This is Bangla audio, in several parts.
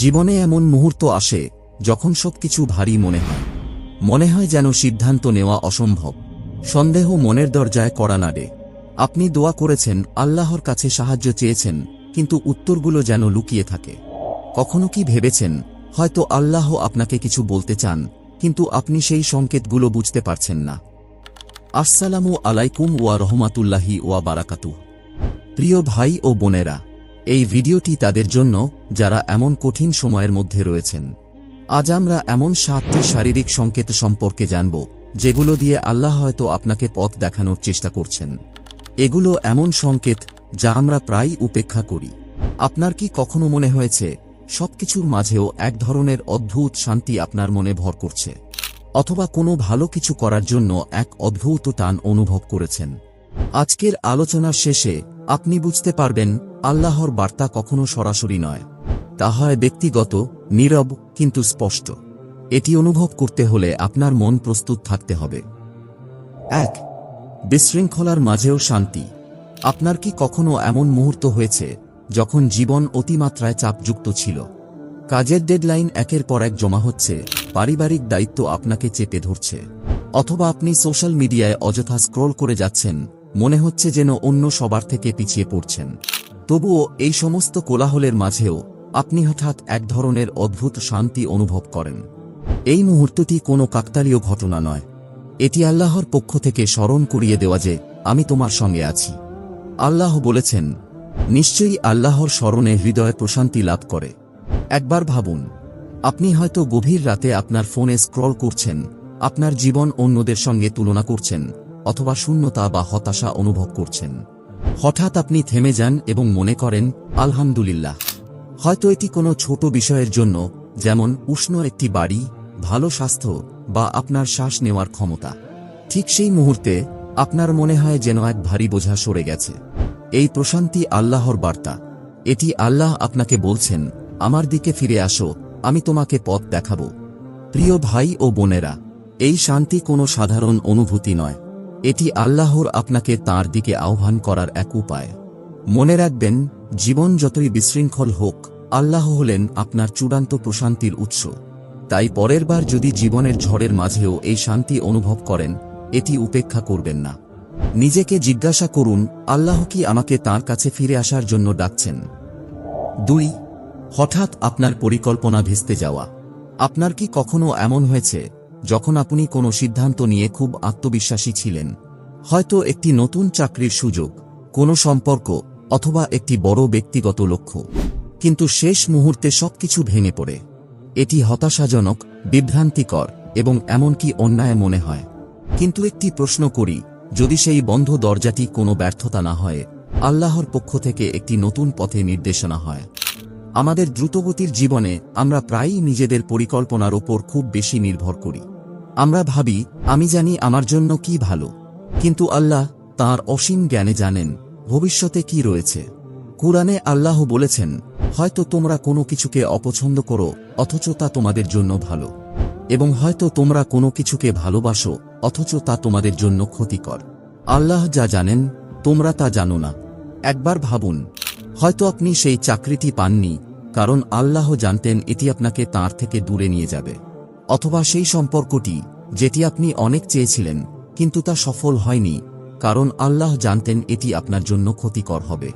জীবনে এমন মুহূর্ত আসে যখন সবকিছু ভারী মনে হয়। মনে হয় যেন সিদ্ধান্ত নেওয়া অসম্ভব। সন্দেহ মনের দরজায় কড়া নাড়ে। আপনি দোয়া করেছেন, আল্লাহর কাছে সাহায্য চেয়েছেন, কিন্তু উত্তরগুলো যেন লুকিয়ে থাকে। কখনো কি ভেবেছেন, হয়তো আল্লাহ আপনাকে কিছু বলতে চান, কিন্তু আপনি সেই সংকেতগুলো বুঝতে পারছেন না। আসসালামু আলাইকুম ওয়া রহমাতুল্লাহি ওয়া বারাকাতু প্রিয় ভাই ও বোনেরা এই ভিডিওটি তাদের জন্য যারা এমন কঠিন সময়ের মধ্যে রয়েছেন। আজ আমরা এমন সাতটি শারীরিক সংকেত সম্পর্কে জানব, যেগুলো দিয়ে আল্লাহ হয়তো আপনাকে পথ দেখানোর চেষ্টা করছেন। এগুলো এমন সংকেত যা আমরা প্রায় উপেক্ষা করি। আপনার কি কখনো মনে হয়েছে, সবকিছুর মাঝেও এক ধরনের অদ্ভুত শান্তি আপনার মনে ভর করছে? অথবা কোনো ভালো কিছু করার জন্য এক অদ্ভুত টান অনুভব করেছেন? আজকের আলোচনার শেষে আপনি বুঝতে পারবেন, আল্লাহর বার্তা কখনো সরাসরি নয়। তা হয় ব্যক্তিগত, নীরব, কিন্তু স্পষ্ট। এটি অনুভব করতে হলে আপনার মন প্রস্তুত থাকতে হবে। এক, বিশৃঙ্খলার মাঝেও শান্তি। আপনার কি কখনো এমন মুহূর্ত হয়েছে, যখন জীবন অতিমাত্রায় চাপযুক্ত ছিল? কাজের ডেডলাইন একের পর এক জমা হচ্ছে, পারিবারিক দায়িত্ব আপনাকে চেপে ধরছে। অথবা আপনি সোশ্যাল মিডিয়ায় অযথা স্ক্রল করে যাচ্ছেন মনে হচ্ছে যেন অন্য সবার থেকে পিছিয়ে পড়ছেন। তবুও এই সমস্ত কোলাহলের মাঝেও আপনি হঠাৎ এক ধরনের অদ্ভুত শান্তি অনুভব করেন। এই মুহূর্তটি কোনো কাকতালীয় ঘটনা নয়। এটি আল্লাহর পক্ষ থেকে স্মরণ করিয়ে দেওয়া যে আমি তোমার সঙ্গে আছি। আল্লাহ বলেছেন, নিশ্চয়ই আল্লাহর স্মরণে হৃদয় প্রশান্তি লাভ করে। একবার ভাবুন, আপনি হয়তো গভীর রাতে আপনার ফোনে স্ক্রল করছেন, আপনার জীবন অন্যদের সঙ্গে তুলনা করছেন অথবা শূন্যতা বা হতাশা অনুভব করছেন। হঠাৎ আপনি থেমে যান এবং মনে করেন, আলহামদুলিল্লাহ। হয়তো এটি কোনো ছোট বিষয়ের জন্য, যেমন উষ্ণ একটি বাড়ি, ভালো স্বাস্থ্য বা আপনার শ্বাস নেওয়ার ক্ষমতা। ঠিক সেই মুহূর্তে, আপনার মনে হয় যেন এক ভারী বোঝা সরে গেছে। এই প্রশান্তি আল্লাহর বার্তা। এটি আল্লাহ আপনাকে বলছেন, আমার দিকে ফিরে আসো, আমি তোমাকে পথ দেখাব। প্রিয় ভাই ও বোনেরা, এই শান্তি কোনো সাধারণ অনুভূতি নয়। এটি আল্লাহর আপনাকে তার দিকে আহ্বান করার এক উপায়। মনে রাখবেন, জীবন যতই বিশৃঙ্খল হোক, আল্লাহ হলেন আপনার চূড়ান্ত প্রশান্তির উৎস। তাই পরের বার যদি জীবনের ঝড়ের মাঝেও এই শান্তি অনুভব করেন, এটি উপেক্ষা করবেন না। নিজেকে জিজ্ঞাসা করুন, আল্লাহ কি আমাকে তার কাছে ফিরে আসার জন্য ডাকছেন? দুই, হঠাৎ আপনার পরিকল্পনা ভেস্তে যাওয়া। আপনার কি কখনো এমন হয়েছে যখন আপনি কোনো সিদ্ধান্ত নিয়ে খুব আত্মবিশ্বাসী ছিলেন, হয়তো একটি নতুন চাকরির সুযোগ, কোনো সম্পর্ক, অথবা একটি বড় ব্যক্তিগত লক্ষ্য। কিন্তু শেষ মুহূর্তে সবকিছু ভেঙে পড়ে। এটি হতাশাজনক, বিভ্রান্তিকর, এবং এমনকি অন্যায় মনে হয়। কিন্তু একটি প্রশ্ন করি, যদি সেই বন্ধ দরজাটি কোনো ব্যর্থতা না হয়, আল্লাহর পক্ষ থেকে একটি নতুন পথে নির্দেশনা হয়। আমাদের দ্রুতগতির জীবনে আমরা প্রায়ই নিজেদের পরিকল্পনার ওপর খুব বেশি নির্ভর করি। আমরা ভাবি, আমি জানি আমার জন্য কি ভালো। কিন্তু আল্লাহ তার অসীম জ্ঞানে জানেন, ভবিষ্যতে কি রয়েছে। কুরআনে আল্লাহ বলেছেন, হয়তো তোমরা কোনো কিছুকে অপছন্দ করো, অথচ তা তোমাদের জন্য ভালো। এবং হয়তো তোমরা কোনো কিছুকে ভালোবাসো, অথচ তা তোমাদের জন্য ক্ষতিকর। আল্লাহ যা জানেন, তোমরা তা জানো না। একবার ভাবুন, হয়তো আপনি সেই চাকরিটি পাননি কারণ আল্লাহ জানতেন এটি আপনাকে তার থেকে দূরে নিয়ে যাবে। অথবা সেই সম্পর্কটি, যেটি আপনি অনেক চেয়েছিলেন, কিন্তু তা সফল হয়নি, কারণ আল্লাহ জানতেন এটি আপনার জন্য ক্ষতিকর হবে।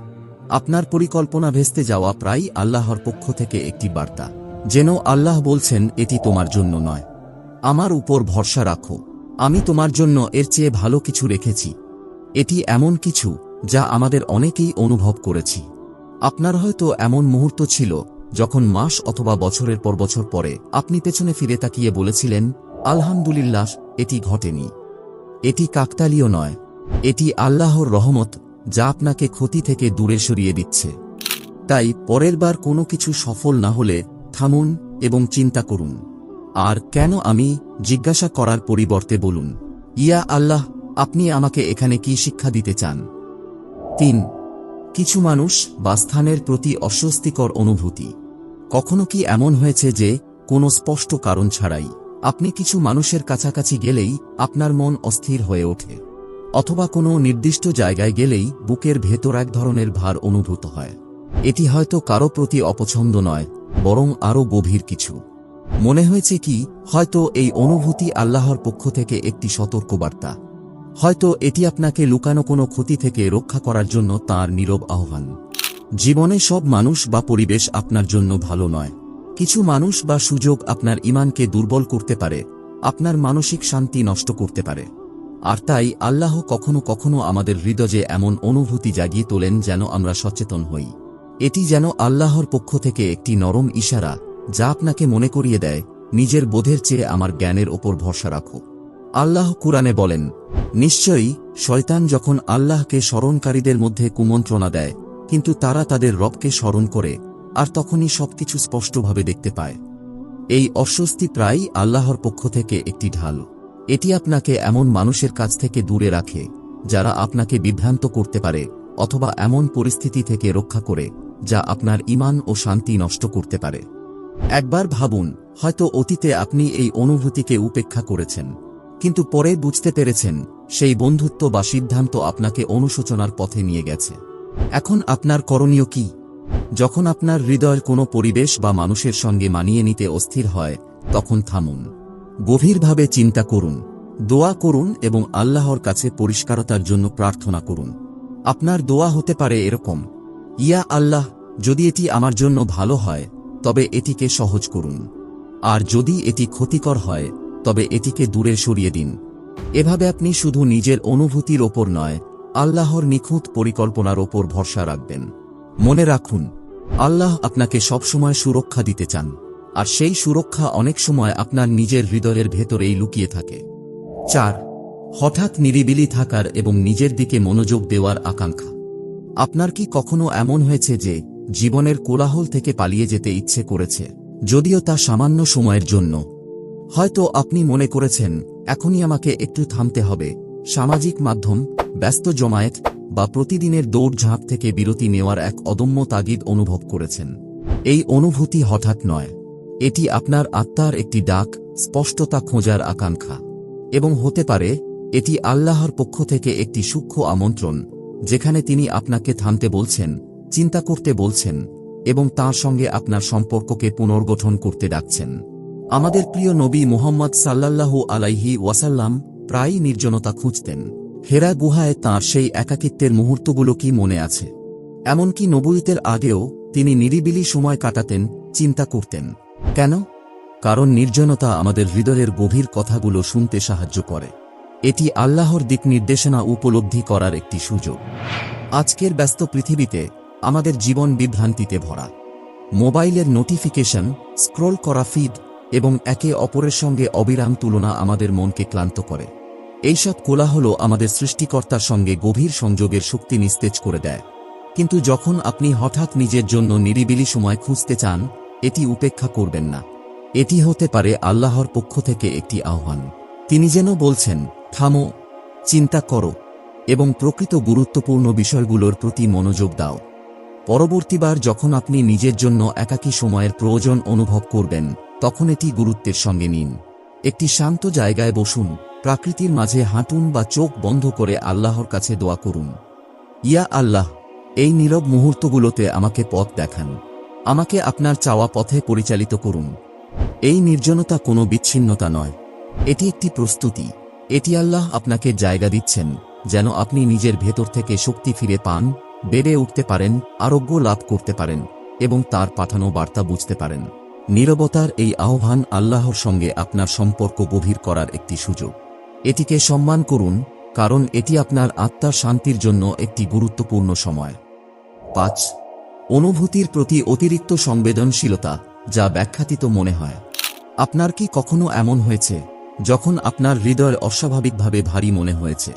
আপনার পরিকল্পনা ভেস্তে যাওয়া প্রায় আল্লাহর পক্ষ থেকে একটি বার্তা, যেন আল্লাহ বলছেন, এটি তোমার জন্য নয়। আমার উপর ভরসা রাখো। আমি তোমার জন্য এর চেয়ে ভালো কিছু রেখেছি। এটি এমন কিছু, যা আমাদের অনেকেই অনুভব করেছি। আপনার হয়তো এমন মুহূর্ত ছিল যখন মাস অথবা বছরের পর বছর পরে আপনি পেছনে ফিরে তাকিয়ে বলেছিলেন, আলহামদুলিল্লাহ, এটি ঘটেনি। এটি কাকতালীয় নয়। এটি আল্লাহর রহমত, যা আপনাকে ক্ষতি থেকে দূরে সরিয়ে দিচ্ছে। তাই পরের বার কোনো কিছু সফল না হলে থামুন এবং চিন্তা করুন। আর কেন আমি জিজ্ঞাসা করার পরিবর্তে বলুন, ইয়া আল্লাহ, আপনি আমাকে এখানে কি শিক্ষা দিতে চান? তিন কিছু মানুষ বা স্থানের প্রতি অস্বস্তিকর অনুভূতি। কখনো কি এমন হয়েছে যে, কোনো স্পষ্ট কারণ ছাড়াই আপনি কিছু মানুষের কাছাকাছি গেলেই আপনার মন অস্থির হয়ে ওঠে? অথবা কোনো নির্দিষ্ট জায়গায় গেলেই বুকের ভেতর এক ধরনের ভার অনুভূত হয়। এটি হয়তো কারও প্রতি অপছন্দ নয়, বরং আরও গভীর কিছু। মনে হয়েছে কি, হয়তো এই অনুভূতি আল্লাহর পক্ষ থেকে একটি সতর্কবার্তা। হয়তো এটি আপনাকে লুকানো কোনো ক্ষতি থেকে রক্ষা করার জন্য তার নীরব আহ্বান। জীবনে সব মানুষ বা পরিবেশ আপনার জন্য ভালো নয়। কিছু মানুষ বা সুযোগ আপনার ইমানকে দুর্বল করতে পারে, আপনার মানসিক শান্তি নষ্ট করতে পারে। আর তাই আল্লাহ কখনো কখনো আমাদের হৃদয়ে এমন অনুভূতি জাগিয়ে তোলেন যেন আমরা সচেতন হই। এটি যেন আল্লাহর পক্ষ থেকে একটি নরম ইশারা যা আপনাকে মনে করিয়ে দেয়, নিজের বোধের চেয়ে আমার জ্ঞানের ওপর ভরসা রাখো। আল্লাহ কুরআনে বলেন নিশ্চয়ই শয়তান যখন আল্লাহকে স্মরণকারীদের মধ্যে কুমন্ত্রণা দেয়, কিন্তু তারা তাদের রবকে স্মরণ করে, আর তখনই সবকিছু স্পষ্টভাবে দেখতে পায়। এই অস্বস্তি প্রায়ই আল্লাহর পক্ষ থেকে একটি ঢাল। এটি আপনাকে এমন মানুষের কাছ থেকে দূরে রাখে, যারা আপনাকে বিভ্রান্ত করতে পারে, অথবা এমন পরিস্থিতি থেকে রক্ষা করে, যা আপনার ইমান ও শান্তি নষ্ট করতে পারে। একবার ভাবুন, হয়তো অতীতে আপনি এই অনুভূতিকে উপেক্ষা করেছেন। কিন্তু পরে বুঝতে পেরেছেন, সেই বন্ধুত্ব বা সিদ্ধান্ত আপনাকে অনুশোচনার পথে নিয়ে গেছে। এখন আপনার করণীয় কি? যখন আপনার হৃদয় কোনো পরিবেশ বা মানুষের সঙ্গে মানিয়ে নিতে অস্থির হয়, তখন থামুন। গভীরভাবে চিন্তা করুন। দোয়া করুন এবং আল্লাহর কাছে পরিষ্কারতার জন্য প্রার্থনা করুন। আপনার দোয়া হতে পারে এরকম, ইয়া আল্লাহ, যদি এটি আমার জন্য ভালো হয়, তবে এটিকে সহজ করুন। আর যদি এটি ক্ষতিকর হয় তবে এটিকে দূরে সরিয়ে দিন। এভাবে আপনি শুধু নিজের অনুভূতির ওপর নয়, আল্লাহর নিখুঁত পরিকল্পনার ওপর ভরসা রাখবেন। মনে রাখুন, আল্লাহ আপনাকে সবসময় সুরক্ষা দিতে চান, আর সেই সুরক্ষা অনেক সময় আপনার নিজের হৃদয়ের ভেতরেই লুকিয়ে থাকে। চার, হঠাৎ নিরিবিলি থাকার এবং নিজের দিকে মনোযোগ দেওয়ার আকাঙ্ক্ষা। আপনার কি কখনো এমন হয়েছে যে, জীবনের কোলাহল থেকে পালিয়ে যেতে ইচ্ছে করেছে? যদিও তা সামান্য সময়ের জন্য হয়তো আপনি মনে করেছেন, এখনই আমাকে একটু থামতে হবে। সামাজিক মাধ্যম, ব্যস্ত জমায়েত বা প্রতিদিনের দৌড়ঝাঁপ থেকে বিরতি নেওয়ার এক অদম্য তাগিদ অনুভব করেছেন। এই অনুভূতি হঠাৎ নয়। এটি আপনার আত্মার একটি ডাক, স্পষ্টতা খোঁজার আকাঙ্ক্ষা। এবং হতে পারে, এটি আল্লাহর পক্ষ থেকে একটি সূক্ষ্ম আমন্ত্রণ, যেখানে তিনি আপনাকে থামতে বলছেন, চিন্তা করতে বলছেন, এবং তার সঙ্গে আপনার সম্পর্ককে পুনর্গঠন করতে ডাকছেন। আমাদের প্রিয় নবী মুহাম্মদ সাল্লাল্লাহু আলাইহি ওয়াসাল্লাম প্রায়ই নির্জনতা খুঁজতেন। হেরা গুহায় তাঁর সেই একাকিত্বের মুহূর্তগুলো কি মনে আছে? এমনকি নবুয়তের আগেও তিনি নিরিবিলি সময় কাটাতেন, চিন্তা করতেন। কেন? কারণ নির্জনতা আমাদের হৃদয়ের গভীর কথাগুলো শুনতে সাহায্য করে। এটি আল্লাহর দিক নির্দেশনা উপলব্ধি করার একটি সুযোগ। আজকের ব্যস্ত পৃথিবীতে আমাদের জীবন বিভ্রান্তিতে ভরা। মোবাইলের নোটিফিকেশন, স্ক্রোল করা ফিড এবং একে অপরের সঙ্গে অবিরাম তুলনা আমাদের মনকে ক্লান্ত করে। এইসব কোলাহল আমাদের সৃষ্টিকর্তার সঙ্গে গভীর সংযোগের শক্তি নিস্তেজ করে দেয়। কিন্তু যখন আপনি হঠাৎ নিজের জন্য নিরিবিলি সময় খুঁজতে চান, এটি উপেক্ষা করবেন না। এটি হতে পারে আল্লাহর পক্ষ থেকে একটি আহ্বান। তিনি যেন বলছেন, থামো, চিন্তা করো এবং প্রকৃত গুরুত্বপূর্ণ বিষয়গুলোর প্রতি মনোযোগ দাও। পরবর্তীবার যখন আপনি নিজের জন্য একাকী সময়ের প্রয়োজন অনুভব করবেন, তখন এটি গুরুত্বের সঙ্গে নিন। একটি শান্ত জায়গায় বসুন, প্রাকৃতির মাঝে হাঁটুন বা চোখ বন্ধ করে আল্লাহর কাছে দোয়া করুন। ইয়া আল্লাহ, এই নীরব মুহূর্তগুলোতে আমাকে পথ দেখান। আমাকে আপনার চাওয়া পথে পরিচালিত করুন। এই নির্জনতা কোনো বিচ্ছিন্নতা নয়। এটি একটি প্রস্তুতি। এটি আল্লাহ আপনাকে জায়গা দিচ্ছেন, যেন আপনি নিজের ভেতর থেকে শক্তি ফিরে পান বেড়ে উঠতে পারেন, আরোগ্য লাভ করতে পারেন, এবং তার পাঠানো বার্তা বুঝতে পারেন। নীরবতার এই আহ্বান আল্লাহর সঙ্গে আপনার সম্পর্ক গভীর করার একটি সুযোগ। এটিকে সম্মান করুন, কারণ এটি আপনার আত্মার শান্তির জন্য একটি গুরুত্বপূর্ণ সময়। পাঁচ, অনুভূতির প্রতি অতিরিক্ত সংবেদনশীলতা, যা ব্যাখ্যাতিত মনে হয়। আপনার কি কখনো এমন হয়েছে, যখন আপনার হৃদয় অস্বাভাবিকভাবে ভারী মনে হয়েছে?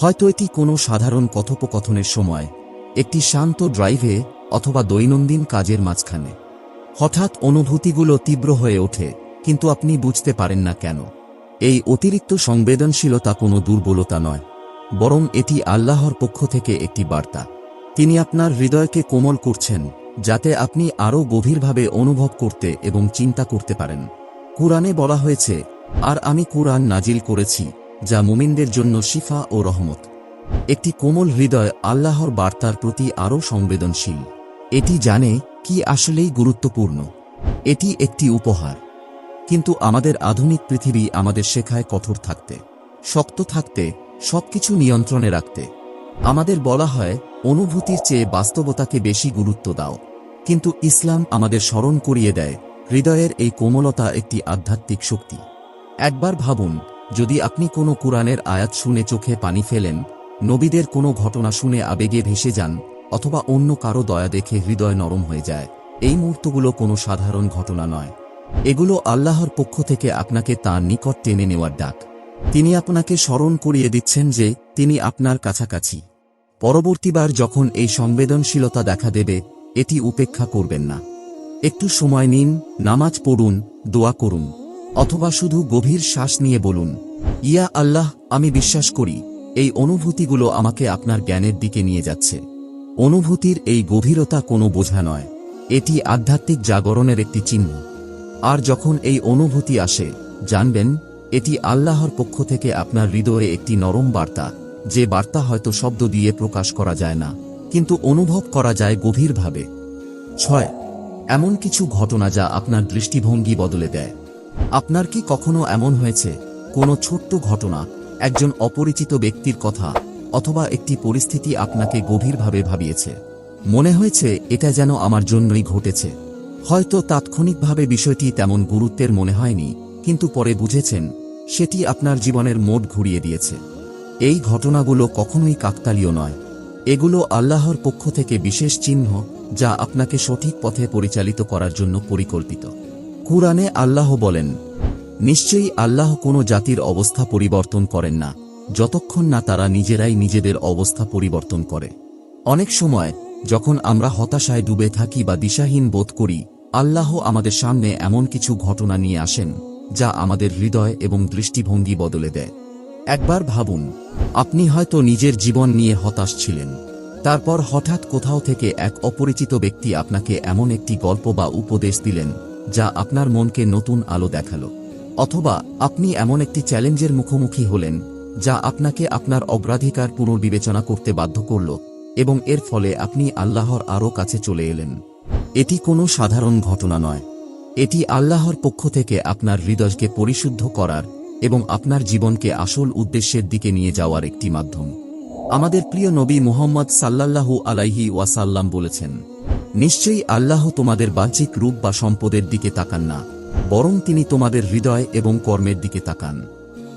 হয়তো এটি কোনো সাধারণ কথোপকথনের সময় একটি শান্ত ড্রাইভে অথবা দৈনন্দিন কাজের মাঝখানে। হঠাৎ অনুভূতিগুলো তীব্র হয়ে ওঠে, কিন্তু আপনি বুঝতে পারেন না কেন। এই অতিরিক্ত সংবেদনশীলতা কোনো দুর্বলতা নয়, বরং এটি আল্লাহর পক্ষ থেকে একটি বার্তা। তিনি আপনার হৃদয়কে কোমল করছেন, যাতে আপনি আরও গভীরভাবে অনুভব করতে এবং চিন্তা করতে পারেন। কুরআনে বলা হয়েছে, আর আমি কুরআন নাজিল করেছি, যা মুমিনদের জন্য শিফা ও রহমত। একটি কোমল হৃদয় আল্লাহর বার্তার প্রতি আরও সংবেদনশীল। এটি জানে কি আসলেই গুরুত্বপূর্ণ। এটি একটি উপহার। কিন্তু আমাদের আধুনিক পৃথিবী আমাদের শেখায় কঠোর থাকতে, শক্ত থাকতে, সবকিছু নিয়ন্ত্রণে রাখতে। আমাদের বলা হয়, অনুভূতির চেয়ে বাস্তবতাকে বেশি গুরুত্ব দাও। কিন্তু ইসলাম আমাদের স্মরণ করিয়ে দেয়, হৃদয়ের এই কোমলতা একটি আধ্যাত্মিক শক্তি। একবার ভাবুন, যদি আপনি কোনো কোরআনের আয়াত শুনে চোখে পানি ফেলেন নবীদের কোনো ঘটনা শুনে আবেগে ভেসে যান, অথবা অন্য কারও দয়া দেখে হৃদয় নরম হয়ে যায়। এই মুহূর্তগুলো কোনো সাধারণ ঘটনা নয়। এগুলো আল্লাহর পক্ষ থেকে আপনাকে তাঁর নিকট টেনে নেওয়ার ডাক। তিনি আপনাকে স্মরণ করিয়ে দিচ্ছেন যে, তিনি আপনার কাছাকাছি। পরবর্তীবার যখন এই সংবেদনশীলতা দেখা দেবে, এটি উপেক্ষা করবেন না। একটু সময় নিন, নামাজ পড়ুন, দোয়া করুন, অথবা শুধু গভীর শ্বাস নিয়ে বলুন, ইয়া আল্লাহ, আমি বিশ্বাস করি এই অনুভূতিগুলো আমাকে আপনার জ্ঞানের দিকে নিয়ে যাচ্ছে। অনুভূতির এই গভীরতা কোনো বোঝা নয়। এটি আধ্যাত্মিক জাগরণের একটি চিহ্ন। আর যখন এই অনুভূতি আসে, জানবেন, এটি আল্লাহর পক্ষ থেকে আপনার হৃদয়ে একটি নরম বার্তা, যে বার্তা হয়তো শব্দ দিয়ে প্রকাশ করা যায় না, কিন্তু অনুভব করা যায় গভীরভাবে। ছয়, এমন কিছু ঘটনা যা আপনার দৃষ্টিভঙ্গি বদলে দেয়। আপনার কি কখনো এমন হয়েছে, কোনো ছোট্ট ঘটনা একজন অপরিচিত ব্যক্তির কথা অথবা একটি পরিস্থিতি আপনাকে গভীরভাবে ভাবিয়েছে। মনে হয়েছে, এটা যেন আমার জন্যই ঘটেছে। হয়তো তাৎক্ষণিকভাবে বিষয়টি তেমন গুরুত্বের মনে হয়নি, কিন্তু পরে বুঝেছেন, সেটি আপনার জীবনের মোড় ঘুরিয়ে দিয়েছে। এই ঘটনাগুলো কখনোই কাকতালীয় নয়। এগুলো আল্লাহর পক্ষ থেকে বিশেষ চিহ্ন, যা আপনাকে সঠিক পথে পরিচালিত করার জন্য পরিকল্পিত। কুরআনে আল্লাহ বলেন নিশ্চয়ই আল্লাহ কোনো জাতির অবস্থা পরিবর্তন করেন না, যতক্ষণ না তারা নিজেরাই নিজেদের অবস্থা পরিবর্তন করে। অনেক সময়, যখন আমরা হতাশায় ডুবে থাকি বা দিশাহীন বোধ করি, আল্লাহ আমাদের সামনে এমন কিছু ঘটনা নিয়ে আসেন, যা আমাদের হৃদয় এবং দৃষ্টিভঙ্গি বদলে দেয়। একবার ভাবুন, আপনি হয়তো নিজের জীবন নিয়ে হতাশ ছিলেন। তারপর হঠাৎ কোথাও থেকে এক অপরিচিত ব্যক্তি আপনাকে এমন একটি গল্প বা উপদেশ দিলেন, যা আপনার মনকে নতুন আলো দেখাল। অথবা আপনি এমন একটি চ্যালেঞ্জের মুখোমুখি হলেন, যা আপনাকে আপনার অগ্রাধিকার পুনর্বিবেচনা করতে বাধ্য করল, এবং এর ফলে আপনি আল্লাহর আরও কাছে চলে এলেন। এটি কোনো সাধারণ ঘটনা নয়। এটি আল্লাহর পক্ষ থেকে আপনার হৃদয়কে পরিশুদ্ধ করার এবং আপনার জীবনকে আসল উদ্দেশ্যের দিকে নিয়ে যাওয়ার একটি মাধ্যম। আমাদের প্রিয় নবী মুহাম্মদ সাল্লাল্লাহু আলাইহি ওয়াসাল্লাম বলেছেন, নিশ্চয়ই আল্লাহ তোমাদের বাহ্যিক রূপ বা সম্পদের দিকে তাকান না বরং তিনি তোমাদের হৃদয় এবং কর্মের দিকে তাকান।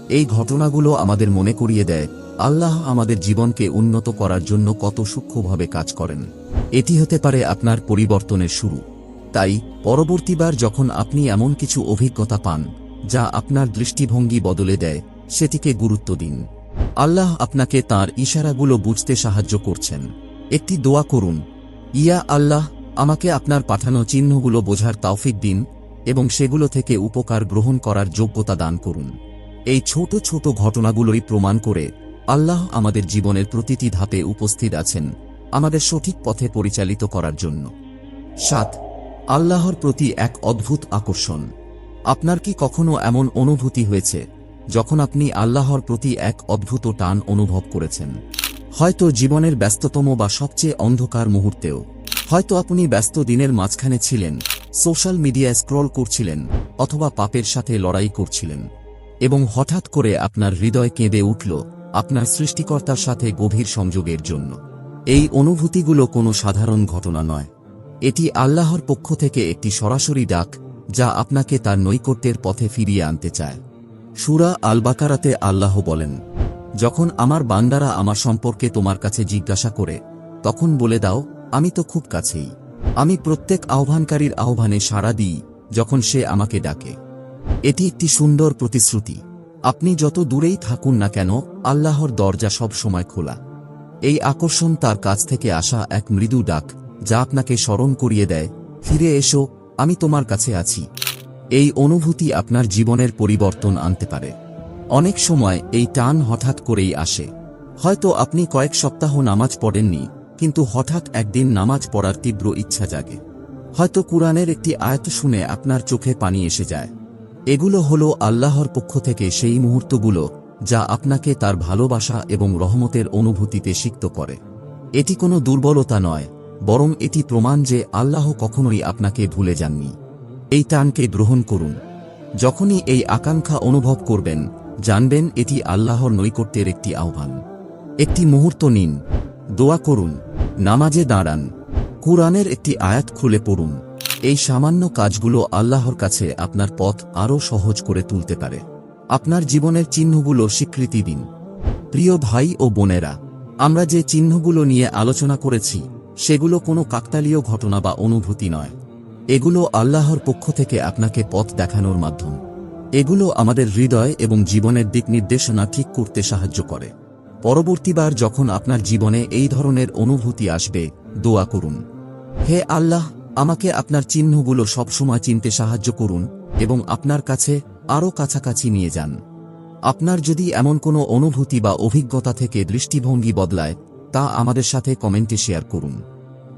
এই ঘটনাগুলো আমাদের মনে করিয়ে দেয়, আল্লাহ আমাদের জীবনকে উন্নত করার জন্য কত সূক্ষ্মভাবে কাজ করেন। এটি হতে পারে আপনার পরিবর্তনের শুরু। তাই, পরবর্তীবার যখন আপনি এমন কিছু অভিজ্ঞতা পান, যা আপনার দৃষ্টিভঙ্গি বদলে দেয়, সেটিকে গুরুত্ব দিন। আল্লাহ আপনাকে তার ইশারাগুলো বুঝতে সাহায্য করছেন। একটি দোয়া করুন, ইয়া আল্লাহ, আমাকে আপনার পাঠানো চিহ্নগুলো বোঝার তাওফিক দিন এবং সেগুলো থেকে উপকার গ্রহণ করার যোগ্যতা দান করুন। এই ছোট ছোট ঘটনাগুলোই প্রমাণ করে আল্লাহ আমাদের জীবনের প্রতিটি ধাপে উপস্থিত আছেন আমাদের সঠিক পথে পরিচালিত করার জন্য। সাত, আল্লাহর প্রতি এক অদ্ভুত আকর্ষণ। আপনার কি কখনো এমন অনুভূতি হয়েছে যখন আপনি আল্লাহর প্রতি এক অদ্ভুত টান অনুভব করেছেন? হয়তো জীবনের ব্যস্ততম বা সবচেয়ে অন্ধকার মুহূর্তেও। হয়তো আপনি ব্যস্ত দিনের মাঝখানে ছিলেন সোশ্যাল মিডিয়ায় স্ক্রল করছিলেন, অথবা পাপের সাথে লড়াই করছিলেন। এবং হঠাৎ করে আপনার হৃদয় কেঁদে উঠল আপনার সৃষ্টিকর্তার সাথে গভীর সংযোগের জন্য। এই অনুভূতিগুলো কোনো সাধারণ ঘটনা নয়। এটি আল্লাহর পক্ষ থেকে একটি সরাসরি ডাক, যা আপনাকে তার নৈকট্যের পথে ফিরিয়ে আনতে চায়। সুরা আল বাকারাতে আল্লাহ বলেন, যখন আমার বান্দারা আমার সম্পর্কে তোমার কাছে জিজ্ঞাসা করে, তখন বলে দাও, আমি তো খুব কাছেই। আমি প্রত্যেক আহ্বানকারীর আহ্বানে সাড়া দিই, যখন সে আমাকে ডাকে। এটি একটি সুন্দর প্রতিশ্রুতি। আপনি যত দূরেই থাকুন না কেন, আল্লাহর দরজা সব সময় খোলা। এই আকর্ষণ তার কাছ থেকে আসা এক মৃদু ডাক, যা আপনাকে স্মরণ করিয়ে দেয়, ফিরে এসো, আমি তোমার কাছে আছি। এই অনুভূতি আপনার জীবনের পরিবর্তন আনতে পারে। অনেক সময় এই টান হঠাৎ করেই আসে। হয়তো আপনি কয়েক সপ্তাহ নামাজ পড়েননি কিন্তু হঠাৎ একদিন নামাজ পড়ার তীব্র ইচ্ছা জাগে। হয়তো কুরআনের একটি আয়াত শুনে আপনার চোখে পানি এসে যায়। এগুলো হল আল্লাহর পক্ষ থেকে সেই মুহূর্তগুলো যা আপনাকে তার ভালোবাসা এবং রহমতের অনুভূতিতে সিক্ত করে। এটি কোনো দুর্বলতা নয়, বরং এটি প্রমাণ যে আল্লাহ কখনোই আপনাকে ভুলে যাননি। এই টানকে গ্রহণ করুন। যখনই এই আকাঙ্ক্ষা অনুভব করবেন, জানবেন এটি আল্লাহর নৈকট্যের একটি আহ্বান। একটি মুহূর্ত নিন। দোয়া করুন। নামাজে দাঁড়ান। কুরআনের একটি আয়াত খুলে পড়ুন। এই সামান্য কাজগুলো আল্লাহর কাছে আপনার পথ আরও সহজ করে তুলতে পারে। আপনার জীবনের চিহ্নগুলো স্বীকৃতি দিন। প্রিয় ভাই ও বোনেরা, আমরা যে চিহ্নগুলো নিয়ে আলোচনা করেছি, সেগুলো কোনো কাকতালীয় ঘটনা বা অনুভূতি নয়। এগুলো আল্লাহর পক্ষ থেকে আপনাকে পথ দেখানোর মাধ্যম। এগুলো আমাদের হৃদয় এবং জীবনের দিক নির্দেশনা ঠিক করতে সাহায্য করে। পরবর্তীবার যখন আপনার জীবনে এই ধরনের অনুভূতি আসবে, দোয়া করুন। হে আল্লাহ, আমাকে আপনার চিহ্নগুলো সবসময় চিনতে সাহায্য করুন এবং আপনার কাছে আরও কাছাকাছি নিয়ে যান। আপনার যদি এমন কোনো অনুভূতি বা অভিজ্ঞতা থেকে দৃষ্টিভঙ্গি বদলায়, তা আমাদের সাথে কমেন্টে শেয়ার করুন।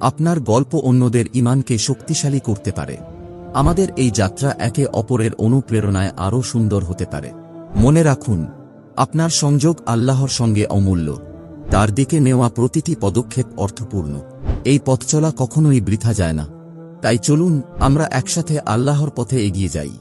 আপনার গল্প অন্যদের ইমানকে শক্তিশালী করতে পারে। আমাদের এই যাত্রা একে অপরের অনুপ্রেরণায় আরও সুন্দর হতে পারে। মনে রাখুন আপনার সংযোগ আল্লাহর সঙ্গে অমূল্য। তার দিকে নেওয়া প্রতিটি পদক্ষেপ অর্থপূর্ণ। এই পথচলা কখনোই বৃথা যায় না। তাই চলুন আমরা একসাথে আল্লাহর পথে এগিয়ে যাই।